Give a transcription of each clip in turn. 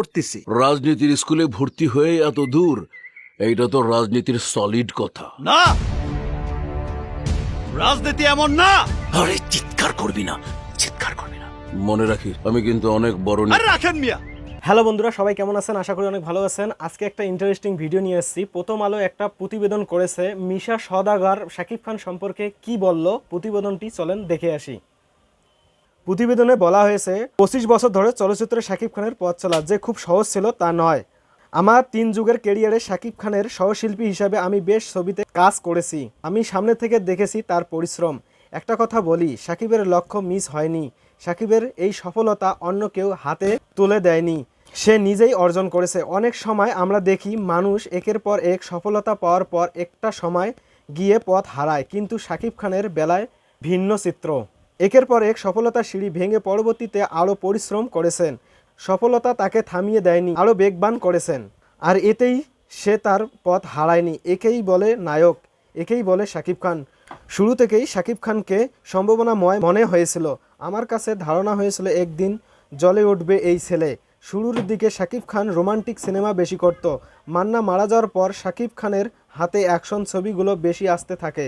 করতেছি। রাজনীতির স্কুলে ভর্তি হয়ে এত দূর এইটা তো রাজনীতির সলিড কথা। না! রাজনীতি এমন না! আরে চিৎকার করবি না চিৎকার করবি না। মনে রাখিস আমি কিন্তু অনেক বড় আর রাখেন মিয়া। হ্যালো বন্ধুরা সবাই কেমন আছেন? আশা করি অনেক ভালো আছেন। আজকে একটা ইন্টারেস্টিং ভিডিও নিয়ে এসেছি। প্রথম আলো একটা প্রতিবেদন করেছে মিশা সদাগার শাকিব খান সম্পর্কে কি বলল? প্রতিবেদনটি চলেন দেখে আসি। প্রতিবেদনে বলা হয়েছে, পঁচিশ বছর ধরে চলচ্চিত্রে শাকিব খানের পথ চলা যে খুব সহজ ছিল তা নয়। আমার তিন যুগের কেরিয়ারে শাকিব খানের সহশিল্পী হিসাবে আমি বেশ ছবিতে কাজ করেছি। আমি সামনে থেকে দেখেছি তার পরিশ্রম। একটা কথা বলি সাকিবের লক্ষ্য মিস হয়নি। সাকিবের এই সফলতা অন্য কেউ হাতে তুলে দেয়নি। সে নিজেই অর্জন করেছে। অনেক সময় আমরা দেখি মানুষ একের পর এক সফলতা পাওয়ার পর একটা সময় গিয়ে পথ হারায়, কিন্তু শাকিব খানের বেলায় ভিন্ন চিত্র। একের পর এক সফলতার সিঁড়ি ভেঙে পরবর্তীতে আরও পরিশ্রম করেছেন। সফলতা তাকে থামিয়ে দেয়নি, আরও বেগবান করেছেন। আর এতেই সে তার পথ হারায়নি। একেই বলে নায়ক, একেই বলে শাকিব খান। শুরু থেকেই শাকিব খানকে সম্ভাবনাময় মনে হয়েছিল। আমার কাছে ধারণা হয়েছিল একদিন জলে উঠবে এই ছেলে। শুরুর দিকে শাকিব খান রোমান্টিক সিনেমা বেশি করত। মান্না মারা যাওয়ার পর শাকিব খানের হাতে অ্যাকশন ছবিগুলো বেশি আসতে থাকে।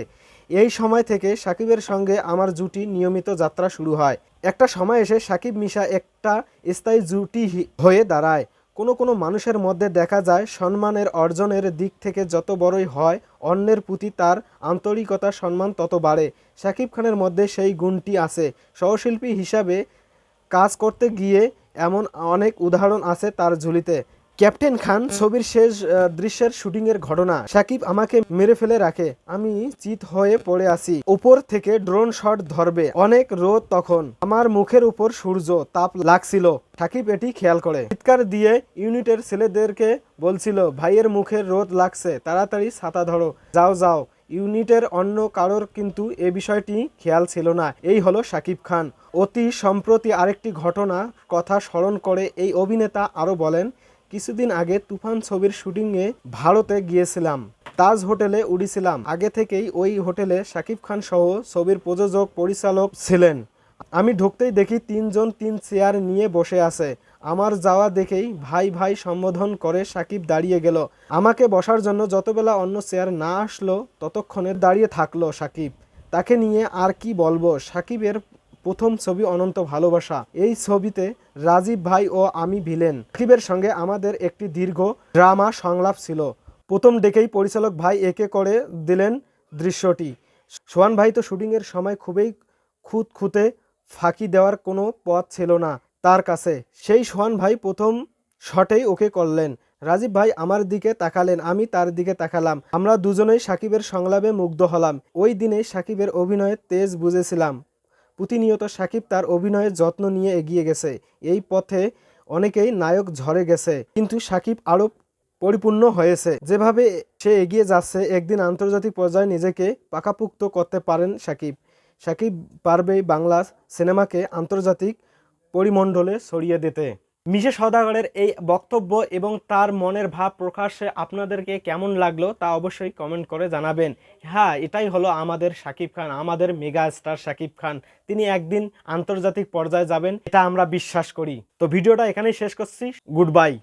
এই সময় থেকে সাকিবের সঙ্গে আমার জুটি নিয়মিত যাত্রা শুরু হয়। একটা সময় এসে সাকিব মিশা একটা স্থায়ী জুটি হয়ে দাঁড়ায়। কোনো কোনো মানুষের মধ্যে দেখা যায় সম্মানের অর্জনের দিক থেকে যত বড়ই হয়, অন্যের প্রতি তার আন্তরিকতা সম্মান তত বাড়ে। সাকিব খানের মধ্যে সেই গুণটি আছে। সহশিল্পী হিসাবে কাজ করতে গিয়ে এমন অনেক উদাহরণ আছে তার ঝুলিতে। ক্যাপ্টেন খান ছবির শেষ দৃশ্যের শুটিংয়ের ঘটনা সাকিব আমাকে মেরে ফেলে রাখে। আমি চিত হয়ে পড়ে আছি। উপর থেকে ড্রোন শট ধরবে। অনেক রোদ তখন। আমার মুখের উপর সূর্য তাপ লাগছিল। সাকিব এটি খেয়াল করে। চিৎকার দিয়ে ইউনিটের ছেলেদেরকে বলছিল ভাইয়ের মুখের রোদ লাগছে। তাড়াতাড়ি ছাতা ধরো। যাও যাও। ইউনিটের অন্য কারোর কিন্তু এ বিষয়টি খেয়াল ছিল না। এই হলো সাকিব খান। অতি সম্প্রতি আরেকটি ঘটনা কথা স্মরণ করে এই অভিনেতা আরও বলেন কিছুদিন আগে তুফান ছবির শুটিংয়ে ভারতে গিয়েছিলাম, তাজ হোটেলে উড়িছিলাম। আগে থেকেই ওই হোটেলে শাকিব খান সহ ছবির প্রযোজক, পরিচালক ছিলেন। আমি ঢুকতেই দেখি তিনজন তিন চেয়ার নিয়ে বসে আছে। আমার যাওয়া দেখেই ভাই ভাই সম্বোধন করে সাকিব দাঁড়িয়ে গেল। আমাকে বসার জন্য যতবেলা অন্য চেয়ার না আসলো, ততক্ষণে দাঁড়িয়ে থাকল সাকিব তাকে নিয়ে আর কি বলব সাকিবের প্রথম ছবি অনন্ত ভালোবাসা। এই ছবিতে রাজীব ভাই ও আমি ভিলেন। সাকিবের সঙ্গে আমাদের একটি দীর্ঘ ড্রামা সংলাপ ছিল। প্রথম ডেকেই পরিচালক ভাই একে করে দিলেন দৃশ্যটি। সোহান ভাই তো শুটিংয়ের সময় খুবই খুঁত খুঁতে ফাঁকি দেওয়ার কোনো পথ ছিল না তার কাছে। সেই সোহান ভাই প্রথম শটেই ওকে করলেন। রাজীব ভাই আমার দিকে তাকালেন, আমি তার দিকে তাকালাম। আমরা দুজনেই সাকিবের সংলাপে মুগ্ধ হলাম। ওই দিনে সাকিবের অভিনয়ের তেজ বুঝেছিলাম। প্রতিনিয়ত সাকিব তার অভিনয়ের যত্ন নিয়ে এগিয়ে গেছে। এই পথে অনেকেই নায়ক ঝরে গেছে, কিন্তু সাকিব আরও পরিপূর্ণ হয়েছে। যেভাবে সে এগিয়ে যাচ্ছে, একদিন আন্তর্জাতিক পর্যায়ে নিজেকে পাকাপুক্ত করতে পারেন সাকিব। সাকিব পারবে বাংলা সিনেমাকে আন্তর্জাতিক পরিমণ্ডলে ছড়িয়ে দিতে। মিশে সদাগরের এই বক্তব্য এবং তার মনের ভাব প্রকাশে আপনাদেরকে কেমন লাগল তা অবশ্যই কমেন্ট করে জানাবেন। হ্যাঁ এটাই হলো আমাদের সাকিব খান, আমাদের মেগা স্টার সাকিব খান। তিনি একদিন আন্তর্জাতিক পর্যায়ে যাবেন, এটা আমরা বিশ্বাস করি। তো ভিডিওটা এখানেই শেষ করছি। Good bye